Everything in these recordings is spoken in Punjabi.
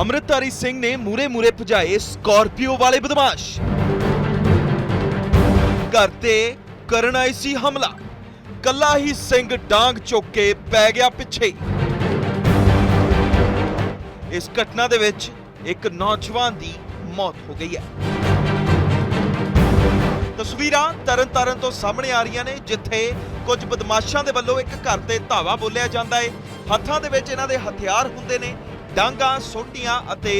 ਅੰਮ੍ਰਿਤਧਾਰੀ ਸਿੰਘ ਨੇ ਮੂਰੇ ਮੂਰੇ ਭਜਾਏ ਸਕਾਰਪੀਓ ਵਾਲੇ ਬਦਮਾਸ਼। ਘਰ ਤੇ ਕਰਨ ਆਈ ਸੀ ਹਮਲਾ। ਕੱਲਾ ਹੀ ਸਿੰਘ ਡਾਂਗ ਚੁੱਕ ਕੇ ਪੈ ਗਿਆ ਪਿੱਛੇ। ਇਸ ਘਟਨਾ ਦੇ ਵਿੱਚ ਇੱਕ ਨੌਜਵਾਨ ਦੀ ਮੌਤ ਹੋ ਗਈ ਹੈ। ਤਸਵੀਰਾਂ ਤਰਨਤਾਰਨ ਤੋਂ ਸਾਹਮਣੇ ਆ ਰਹੀਆਂ ਨੇ, ਜਿੱਥੇ ਕੁਝ ਬਦਮਾਸ਼ਾਂ ਦੇ ਵੱਲੋਂ ਇੱਕ ਘਰ ਤੇ ਧਾਵਾ ਬੋਲਿਆ ਜਾਂਦਾ ਹੈ। ਹੱਥਾਂ ਦੇ ਵਿੱਚ ਇਹਨਾਂ ਦੇ ਹਥਿਆਰ ਹੁੰਦੇ ਨੇ। ਡਾਂਗਾ ਸੋਟੀਆਂ ਅਤੇ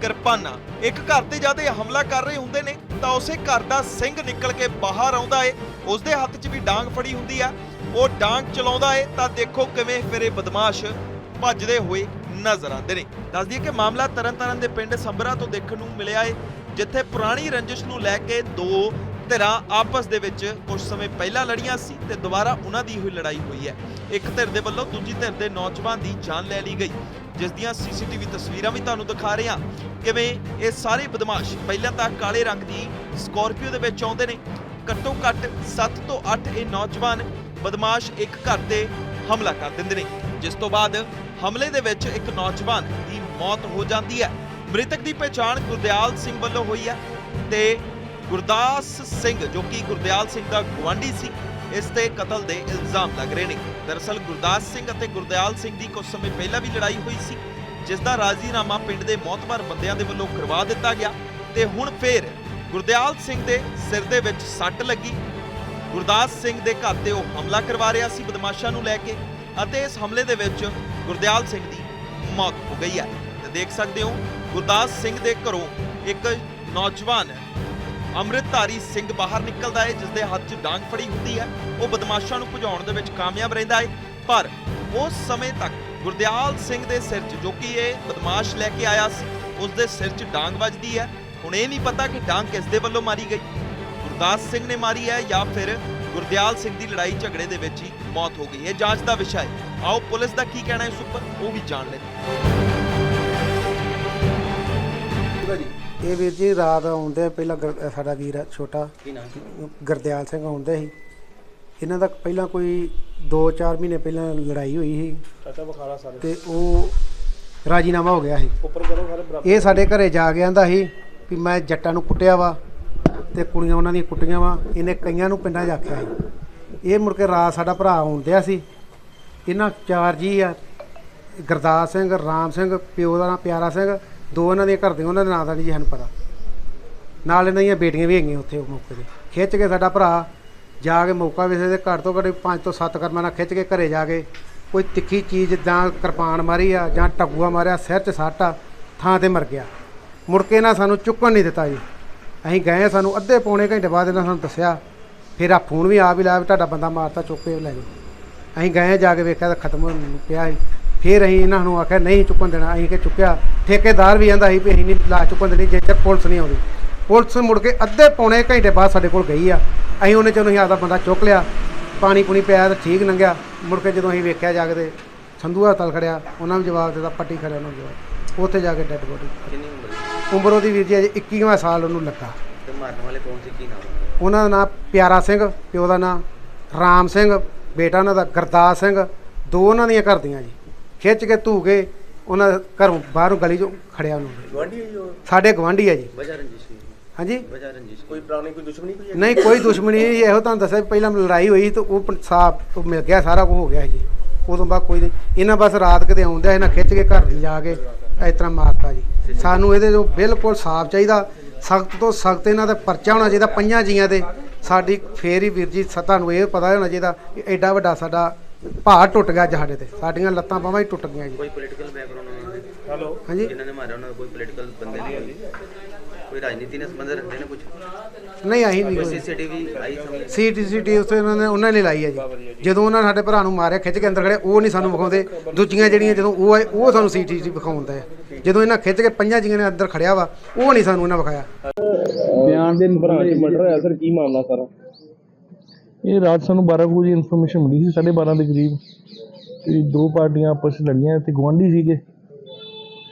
ਕਿਰਪਾਨਾਂ। ਇੱਕ ਘਰ ਤੇ ਜਦ ਇਹ ਹਮਲਾ ਕਰ ਰਹੇ ਹੁੰਦੇ ਨੇ, ਤਾਂ ਉਸੇ ਘਰ ਦਾ ਸਿੰਘ ਨਿਕਲ ਕੇ ਬਾਹਰ ਆਉਂਦਾ ਏ। ਉਸ ਦੇ ਹੱਥ 'ਚ ਵੀ ਡਾਂਗ ਫੜੀ ਹੁੰਦੀ ਆ। ਉਹ ਡਾਂਗ ਚਲਾਉਂਦਾ ਏ, ਤਾਂ ਦੇਖੋ ਕਿਵੇਂ ਫਿਰ ਇਹ ਬਦਮਾਸ਼ ਭੱਜਦੇ ਹੋਏ ਨਜ਼ਰ ਆਉਂਦੇ ਨੇ। ਦੱਸ ਦਈਏ ਕਿ ਮਾਮਲਾ ਤਰਨਤਾਰਨ ਦੇ ਪਿੰਡ ਸੰਬਰਾ ਤੋਂ ਦੇਖਣ ਨੂੰ ਮਿਲਿਆ ਏ, ਜਿੱਥੇ ਪੁਰਾਣੀ ਰੰਜਿਸ਼ ਨੂੰ ਲੈ ਕੇ ਦੋ ਧਿਰਾਂ ਆਪਸ ਦੇ ਵਿੱਚ ਕੁਝ ਸਮੇਂ ਪਹਿਲਾਂ ਲੜੀਆਂ ਸੀ ਤੇ ਦੁਬਾਰਾ ਉਹਨਾਂ ਦੀ ਹੋਈ ਲੜਾਈ ਹੋਈ ਹੈ। ਇੱਕ ਧਿਰ ਦੇ ਵੱਲੋਂ ਦੂਜੀ ਧਿਰ ਦੇ ਨੌਜਵਾਨ ਦੀ ਜਾਨ ਲੈ ਲਈ ਗਈ, ਜਿਸ ਦੀਆਂ ਸੀਸੀਟੀਵੀ ਤਸਵੀਰਾਂ ਵੀ ਤੁਹਾਨੂੰ ਦਿਖਾ ਰਹੇ। ਹਾਂ ਕਿਵੇਂ ਇਹ ਸਾਰੇ ਬਦਮਾਸ਼ ਪਹਿਲਾਂ ਤਾਂ ਕਾਲੇ ਰੰਗ ਦੀ ਸਕੋਰਪੀਓ ਦੇ ਵਿੱਚ ਆਉਂਦੇ ਨੇ, ਘੱਟੋ ਘੱਟ 7 ਤੋਂ 8 ਇਹ ਨੌਜਵਾਨ ਬਦਮਾਸ਼ ਇੱਕ ਘਰ ਤੇ ਹਮਲਾ ਕਰ ਦਿੰਦੇ ਨੇ, ਜਿਸ ਤੋਂ ਬਾਅਦ ਹਮਲੇ ਦੇ ਵਿੱਚ ਇੱਕ ਨੌਜਵਾਨ ਦੀ ਮੌਤ ਹੋ ਜਾਂਦੀ ਹੈ। ਮ੍ਰਿਤਕ ਦੀ ਪਛਾਣ ਗੁਰਦਿਆਲ ਸਿੰਘ ਵੱਲੋਂ ਹੋਈ ਹੈ ਤੇ ਗੁਰਦਾਸ ਸਿੰਘ, ਜੋ ਕਿ ਗੁਰਦਿਆਲ ਸਿੰਘ ਦਾ ਗੁਆਂਢੀ ਸੀ, ਇਸ ਤੇ ਕਤਲ ਦੇ ਇਲਜ਼ਾਮ ਲੱਗ ਰਹੇ ਨੇ। ਦਰਅਸਲ ਗੁਰਦਾਸ ਸਿੰਘ ਅਤੇ ਗੁਰਦਿਆਲ ਸਿੰਘ ਦੀ ਕੁਝ ਸਮੇਂ ਪਹਿਲਾਂ ਵੀ ਲੜਾਈ ਹੋਈ ਸੀ, ਜਿਸ ਦਾ ਰਾਜ਼ੀਨਾਮਾ ਪਿੰਡ ਦੇ ਮੌਤਬਰ ਬੰਦਿਆਂ ਦੇ ਵੱਲੋਂ ਕਰਵਾ ਦਿੱਤਾ ਗਿਆ ਤੇ ਹੁਣ ਫੇਰ ਗੁਰਦਿਆਲ ਸਿੰਘ ਦੇ ਸਿਰ ਦੇ ਵਿੱਚ ਸੱਟ ਲੱਗੀ। ਗੁਰਦਾਸ ਸਿੰਘ ਦੇ ਘਰ ਤੇ ਉਹ ਹਮਲਾ ਕਰਵਾ ਰਿਹਾ ਸੀ ਬਦਮਾਸ਼ਾਂ ਨੂੰ ਲੈ ਕੇ ਅਤੇ ਇਸ ਹਮਲੇ ਦੇ ਵਿੱਚ ਗੁਰਦਿਆਲ ਸਿੰਘ ਦੀ ਮੌਤ ਹੋ ਗਈ ਹੈ। ਤੇ ਦੇਖ ਸਕਦੇ ਹੋ, ਗੁਰਦਾਸ ਸਿੰਘ ਦੇ ਘਰੋਂ ਇੱਕ ਨੌਜਵਾਨ ਅੰਮ੍ਰਿਤਧਾਰੀ ਸਿੰਘ ਬਾਹਰ ਨਿਕਲਦਾ ਹੈ ਜਿਸ ਦੇ ਹੱਥ 'ਚ ਡਾਂਗ ਫੜੀ ਹੁੰਦੀ ਹੈ। ਉਹ ਬਦਮਾਸ਼ਾਂ ਨੂੰ ਭਜਾਉਣ ਦੇ ਵਿੱਚ ਕਾਮਯਾਬ ਰਹਿੰਦਾ ਹੈ ਪਰ ਉਸ ਸਮੇਂ ਤੱਕ ਗੁਰਦਿਆਲ ਸਿੰਘ ਦੇ ਸਿਰ 'ਚ ਜੋ ਕਿ ਇਹ ਬਦਮਾਸ਼ ਲੈ ਕੇ ਆਇਆ ਸੀ ਉਸ ਦੇ ਸਿਰ 'ਚ ਡਾਂਗ ਵੱਜਦੀ ਹੈ। ਹੁਣ ਇਹ ਨਹੀਂ ਪਤਾ ਕਿ ਡਾਂਗ ਕਿਸ ਦੇ ਵੱਲੋਂ ਮਾਰੀ ਗਈ। ਗੁਰਦਾਸ ਸਿੰਘ ਨੇ ਮਾਰੀ ਹੈ ਜਾਂ ਫਿਰ ਗੁਰਦਿਆਲ ਸਿੰਘ ਦੀ ਲੜਾਈ ਝਗੜੇ ਦੇ ਵਿੱਚ ਹੀ ਮੌਤ ਹੋ ਗਈ ਹੈ। ਜਾਂਚ ਦਾ ਵਿਸ਼ਾ ਹੈ ਆਓ, ਪੁਲਿਸ ਦਾ ਕੀ ਕਹਿਣਾ ਹੈ ਇਸ ਉੱਪਰ, ਉਹ ਵੀ ਜਾਣ ਲੈਂਦੇ ਇਹ ਵੀਰ ਜੀ ਰਾਤ ਆਉਂਦੇ ਪਹਿਲਾਂ ਗੁਰ- ਸਾਡਾ ਵੀਰ ਆ ਛੋਟਾ। ਗੁਰਦਿਆਲ ਸਿੰਘ ਆਉਂਦੇ ਸੀ। ਇਹਨਾਂ ਦਾ ਪਹਿਲਾਂ ਕੋਈ 2-4 ਮਹੀਨੇ ਪਹਿਲਾਂ ਲੜਾਈ ਹੋਈ ਸੀ। ਚਾਚਾ ਬਖਾਰਾ ਸਾਰੇ। ਤੇ ਉਹ ਰਾਜੀਨਾਮਾ ਹੋ ਗਿਆ ਸੀ। ਉੱਪਰ ਕਰੋ ਸਾਰੇ ਬਰਾਬਰ। ਇਹ ਸਾਡੇ ਘਰੇ ਜਾ ਕੇ ਆਂਦਾ ਸੀ ਵੀ ਮੈਂ ਜੱਟਾਂ ਨੂੰ ਕੁੱਟਿਆ ਵਾ ਤੇ ਕੁੜੀਆਂ ਉਹਨਾਂ ਦੀਆਂ ਕੁੱਟੀਆਂ ਵਾ। ਇਹਨੇ ਕਈਆਂ ਨੂੰ ਪਿੰਡਾਂ 'ਚ ਆਖਿਆ ਸੀ। ਇਹ ਮੁੜ ਕੇ ਰਾਤ ਸਾਡਾ ਭਰਾ ਆਉਂਦਿਆ ਸੀ। ਇਹਨਾਂ ਚਾਰ ਜੀ ਆ ਗੁਰਦਾਸ ਸਿੰਘ ਰਾਮ ਸਿੰਘ ਪਿਓ ਦਾ ਨਾਮ ਪਿਆਰਾ ਸਿੰਘ। ਦੋ ਇਹਨਾਂ ਦੀਆਂ ਘਰ ਦੇ ਉਹਨਾਂ ਦੇ ਨਾਂ ਦਾ ਨਹੀਂ ਜੀ ਸਾਨੂੰ ਪਤਾ। ਨਾਲ ਇਹਨਾਂ ਦੀਆਂ ਬੇਟੀਆਂ ਵੀ ਹੈਗੀਆਂ ਉੱਥੇ ਉਹ ਮੌਕੇ ਤੇ। ਖਿੱਚ ਕੇ ਸਾਡਾ ਭਰਾ ਜਾ ਕੇ ਮੌਕਾ ਵੇਸੇ ਦੇ ਘੱਟ ਤੋਂ ਘੱਟ ਪੰਜ ਤੋਂ ਸੱਤ ਕਰਮਾਂ ਨਾਲ ਖਿੱਚ ਕੇ ਘਰੇ ਜਾ ਕੇ ਕੋਈ ਤਿੱਖੀ ਚੀਜ਼ ਜਾਂ ਕਿਰਪਾਨ ਮਾਰੀ ਆ ਜਾਂ ਟੱਗੂਆ ਮਾਰਿਆ, ਸਿਰ 'ਚ ਸੱਟ ਆ, ਥਾਂ ਤੇ ਮਰ ਗਿਆ। ਮੁੜ ਕੇ ਨਾ ਸਾਨੂੰ ਚੁੱਕਣ ਨਹੀਂ ਦਿੱਤਾ ਜੀ। ਅਸੀਂ ਗਏ ਸਾਨੂੰ ਅੱਧੇ ਪੌਣੇ ਘੰਟੇ ਬਾਅਦ ਇਹਨਾਂ ਸਾਨੂੰ ਦੱਸਿਆ, ਫਿਰ ਆ ਫੋਨ ਵੀ ਆ ਵੀ ਲਾਇਆ ਵੀ ਤੁਹਾਡਾ ਬੰਦਾ ਮਾਰਤਾ, ਚੁੱਕ ਕੇ ਲੈ ਜਾਓ। ਅਸੀਂ ਗਏ ਜਾ ਕੇ ਵੇਖਿਆ ਤਾਂ ਖਤਮ ਪਿਆ ਸੀ। ਫਿਰ ਅਸੀਂ ਇਹਨਾਂ ਨੂੰ ਆਖਿਆ ਨਹੀਂ ਚੁੱਕਣ ਦੇਣਾ। ਅਸੀਂ ਕਿ ਚੁੱਕਿਆ। ਠੇਕੇਦਾਰ ਵੀ ਕਹਿੰਦਾ ਸੀ ਵੀ ਅਸੀਂ ਨਹੀਂ ਲਾ ਚੁੱਕਣ ਦੇਣੀ ਜੇ ਚਿਰ ਪੁਲਿਸ ਨਹੀਂ ਆਉਂਦੀ। ਪੁਲਿਸ ਮੁੜ ਕੇ ਅੱਧੇ ਪੌਣੇ ਘੰਟੇ ਬਾਅਦ ਸਾਡੇ ਕੋਲ ਗਈ ਆ। ਅਸੀਂ ਉਹਨੇ ਚਲੋ ਅਸੀਂ ਆਪਦਾ ਬੰਦਾ ਚੁੱਕ ਲਿਆ। ਪਾਣੀ ਪੂਣੀ ਪਿਆ ਤਾਂ ਠੀਕ ਲੰਘਿਆ। ਮੁੜ ਕੇ ਜਦੋਂ ਅਸੀਂ ਵੇਖਿਆ ਜਾ ਕੇ ਤੇ ਸੰਧੂ ਹਸਪਤਾਲ ਖੜਿਆ ਉਹਨਾਂ ਵੀ ਜਵਾਬ ਦਿੱਤਾ ਪੱਟੀ ਖੜਿਆ ਉਹਨਾਂ ਨੂੰ ਜਵਾਬ। ਉੱਥੇ ਜਾ ਕੇ ਡੈੱਡ ਬੋਡੀ ਉਮਰ ਉਹਦੀ ਵੀਰ ਜੀ ਅਜੇ 21ਵਾਂ ਸਾਲ ਉਹਨੂੰ ਲੱਗਾ। ਤੇ ਮਾਰਨ ਵਾਲੇ ਕੌਣ ਸੀ? ਕੀ ਨਾਮ ਉਹਨਾਂ ਦਾ? ਉਹਨਾਂ ਦਾ ਨਾਮ ਪਿਆਰਾ ਸਿੰਘ ਪਿਓ ਦਾ ਨਾਮ ਰਾਮ ਸਿੰਘ ਬੇਟਾ ਉਹਨਾਂ ਦਾ ਗੁਰਦਾਸ ਸਿੰਘ। ਦੋ ਉਹਨਾਂ ਦੀਆਂ ਘਰ ਦੀਆਂ ਜੀ। ਖਿੱਚ ਕੇ ਧੂ ਕੇ ਉਹਨਾਂ ਘਰੋਂ ਬਾਹਰੋਂ ਗਲੀ ਚੋਂ ਖੜਿਆ ਉਹਨੂੰ। ਗੁਆਂਢੀ ਹੋਈ ਉਹ? ਸਾਡੇ ਗਵਾਂਢੀ ਆ ਜੀ। ਰੰਜਿਸ਼ ਹਾਂਜੀ? ਰੰਜਿਸ਼ ਕੋਈ ਪੁਰਾਣੀ ਕੋਈ ਦੁਸ਼ਮਣੀ ਕੋਈ ਹੈ? ਨਹੀਂ ਕੋਈ ਦੁਸ਼ਮਣੀ ਨਹੀਂ ਇਹੋ ਤੁਹਾਨੂੰ ਦੱਸਿਆ ਵੀ ਪਹਿਲਾਂ ਲੜਾਈ ਹੋਈ ਤੇ ਉਹ ਪ- ਸਾਫ਼ ਮਿਲ ਗਿਆ ਸਾਰਾ ਕੁਝ ਹੋ ਗਿਆ ਜੀ। ਉਦੋਂ ਬਾਅਦ ਕੋਈ ਨਹੀਂ। ਇਹਨਾਂ ਬਸ ਰਾਤ ਕਿਤੇ ਆਉਂਦੇ ਇਹਨਾਂ ਖਿੱਚ ਕੇ ਘਰ ਲਿਜਾ ਕੇ ਇਸ ਤਰ੍ਹਾਂ ਮਾਰਤਾ ਜੀ। ਸਾਨੂੰ ਇਹਦੇ ਜੋ ਬਿਲਕੁਲ ਸਾਫ਼ ਚਾਹੀਦਾ ਸਖਤ ਤੋਂ ਸਖਤ ਇਹਨਾਂ ਦਾ ਪਰਚਾ ਹੋਣਾ ਚਾਹੀਦਾ ਪੰਜਾਂ ਜੀਆਂ ਦੇ ਸਾਡੀ ਫੇਰ ਹੀ ਵੀਰ ਜੀ ਸ- ਤੁਹਾਨੂੰ ਇਹ ਪਤਾ ਹੋਣਾ ਚਾਹੀਦਾ ਕਿ ਐਡਾ ਵੱਡਾ ਸਾਡਾ ਭਾਰ ਟੁੱਟ ਗਿਆ ਅੱਜ ਸਾਡੇ ਤੇ। ਸਾਡੀਆਂ ਲੱਤਾਂ ਬਾਹਾਂ ਹੀ ਟੁੱਟ ਗਈਆਂ ਜੀ। ਕੋਈ ਪੋਲੀਟੀਕਲ ਬੈਕਗ੍ਰਾਉਂਡ ਉਹਨਾਂ ਦਾ? ਹੈਲੋ। ਹਾਂਜੀ? ਜਿਨ੍ਹਾਂ ਨੇ ਮਾਰਿਆ ਉਹਨਾਂ ਦਾ ਕੋਈ ਪੋਲੀਟੀਕਲ ਬੰਦੇ ਨਹੀਂ ਹੋਈ ਕੋਈ ਰਾਜਨੀਤੀ ਨਾਲ ਸੰਬੰਧ ਰੱਖਦੇ ਨੇ ਕੁਝ ਨਹੀਂ ਅਸੀਂ ਨਹੀਂ ਕੋਈ ਕੋਈ ਸੀਸੀਟੀਵੀ ਆਈ ਸਾਹਮਣੇ? ਸੀਟੀਸੀਟੀ ਉੱਥੇ ਉਹਨਾਂ ਨੇ ਉਹਨਾਂ ਨੇ ਲਾਈ ਹੈ ਜੀ। ਜਦੋਂ ਉਹਨਾਂ ਨੇ ਸਾਡੇ ਭਰਾ ਨੂੰ ਮਾਰਿਆ ਖਿੱਚ ਕੇ ਅੰਦਰ ਖੜੇ ਉਹ ਨਹੀਂ ਸਾਨੂੰ ਵਿਖਾਉਂਦੇ। ਦੂਜੀਆਂ ਜਿਹੜੀਆਂ ਜਦੋਂ ਉਹ ਆਏ ਉਹ ਸਾਨੂੰ ਸੀਟੀਸੀ ਵਿਖਾਉਂਦਾ ਹੈ ਜਦੋਂ ਇਹਨਾਂ ਖਿੱਚ ਕੇ ਪੰਜਾਂ ਜੀਆਂ ਨੇ ਅੰਦਰ ਖੜਿਆ ਵਾ ਉਹ ਨਹੀਂ ਸਾਨੂੰ ਇਹਨਾਂ ਵਿਖਾਇਆ। ਬਿਆਨ ਦੇ ਭਰਾ ਚ ਮਰਡਰ ਹੋਇਆ ਸਰ ਕੀ ਮਾਮਲਾ ਸਾਰਾ? ਇਹ ਰਾਤ ਸਾਨੂੰ 12 ਕੁ ਵਜੇ ਇਨਫੋਰਮੇਸ਼ਨ ਮਿਲੀ ਸੀ 12:30 ਦੇ ਕਰੀਬ। ਕਿ ਦੋ ਪਾਰਟੀਆਂ ਆਪਸ ਵਿੱਚ ਲੜੀਆਂ ਤੇ ਗਵਾਂਢੀ ਸੀਗੇ।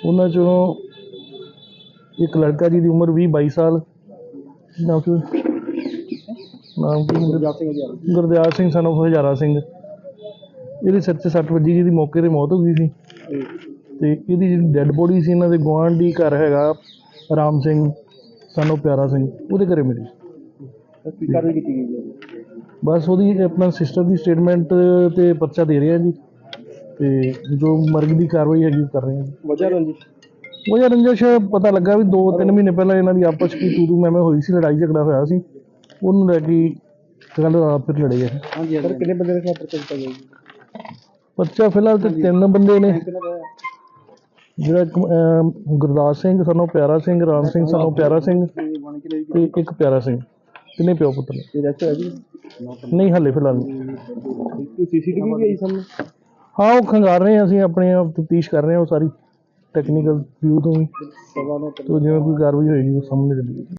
ਉਹਨਾਂ ਚੋਂ ਇੱਕ ਲੜਕਾ ਜਿਹਦੀ ਉਮਰ 20 22 ਸਾਲ। ਨਾਮ ਕੀ ਨਾਮ ਕੀ ਗੁਰਦਿਆਲ ਸਿੰਘ of ਹਜ਼ਾਰਾ ਸਿੰਘ। ਇਹਦੇ ਸਿਰ 'ਚ ਸੱਟ ਵੱਜੀ ਜਿਹਦੀ ਮੌਕੇ ਤੇ ਮੌਤ ਹੋ ਗਈ ਸੀ। ਤੇ ਇਹਦੀ ਜਿਹੜੀ ਡੈੱਡ ਬੋਡੀ ਸੀ ਇਹਨਾਂ ਦੇ ਗੁਆਂਢੀ ਘਰ ਹੈਗਾ ਰਾਮ ਸਿੰਘ ਸਾਨੂੰ ਪਿਆਰਾ ਸਿੰਘ ਉਹਦੇ ਘਰੇ ਮਿਲੀ। ਕੀ ਕਾਰਵਾਈ ਕੀਤੀ ਗਈ ਬਸ ਉਹਦੀ ਆਪਣਾ ਸਿਸਟਰ ਦੀ ਸਟੇਟਮੈਂਟ ਤੇ ਪਰਚਾ ਦੇ ਰਹੇ ਆ ਜੀ। ਤੇ ਜੋ ਮਰਗ ਦੀ ਕਾਰਵਾਈ ਹੈਗੀ ਉਹ ਕਰ ਰਹੇ ਆ ਜੀ। ਵਜ੍ਹਾ ਰੰਜਿਸ਼? ਉਹ ਯਾਰ ਰੰਜਸ਼ ਪਤਾ ਲੱਗਾ ਵੀ 2-3 ਮਹੀਨੇ ਪਹਿਲਾਂ ਇਹਨਾਂ ਦੀ ਆਪਸ ਵਿੱਚ ਤੂ ਤੂ ਮੈਂ ਮੈਂ ਹੋਈ ਸੀ ਲੜਾਈ ਝਗੜਾ ਹੋਇਆ ਸੀ। ਉਹਨੂੰ ਲੈ ਕੇ ਕੱਲ ਰਾਤ ਫਿਰ ਲੜੇ ਆ। ਹਾਂਜੀ ਸਰ ਕਿੰਨੇ ਬੰਦੇ ਦੇ ਖਿਲਾਫ ਪਰਚਾ ਗਿਆ ਜੀ? ਬੱਚਾ ਫਿਲਹਾਲ ਤੇ ਤਿੰਨ ਬੰਦੇ ਨੇ। ਜਿਹੜਾ ਗੁਰਦਾਸ ਸਿੰਘ ਸਾਨੂੰ ਪਿਆਰਾ ਸਿੰਘ ਰਾਮ ਸਿੰਘ ਸਾਨੂੰ ਪਿਆਰਾ ਸਿੰਘ ਤੇ ਇੱਕ ਪਿਆਰਾ ਸਿੰਘ। ਤਿੰਨੇ ਪਿਓ ਪੁੱਤਰ ਨੇ? ਇਹ ਜੀ। ਨਹੀਂ ਹੱਲੇ ਫਿਲਹਾਲ ਨਹੀਂ। ਕੋਈ ਸੀਸੀਟੀਵੀ ਵੀ ਆਈ ਸਾਹਮਣੇ? ਹਾਂ ਉਹ ਖੰਗਾਰ ਰਹੇ ਹਾਂ ਅਸੀਂ ਆਪਣੇ ਆਪ ਤਫਤੀਸ਼ ਕਰ ਰਹੇ ਹਾਂ ਉਹ ਸਾਰੀ ਟੈਕਨੀਕਲ ਵਿਊ ਤੋਂ ਵੀ। ਤੇ ਜਿਵੇਂ ਕੋਈ ਕਾਰਵਾਈ ਹੋਏਗੀ ਉਹ ਸਾਹਮਣੇ ਚੱਲੀ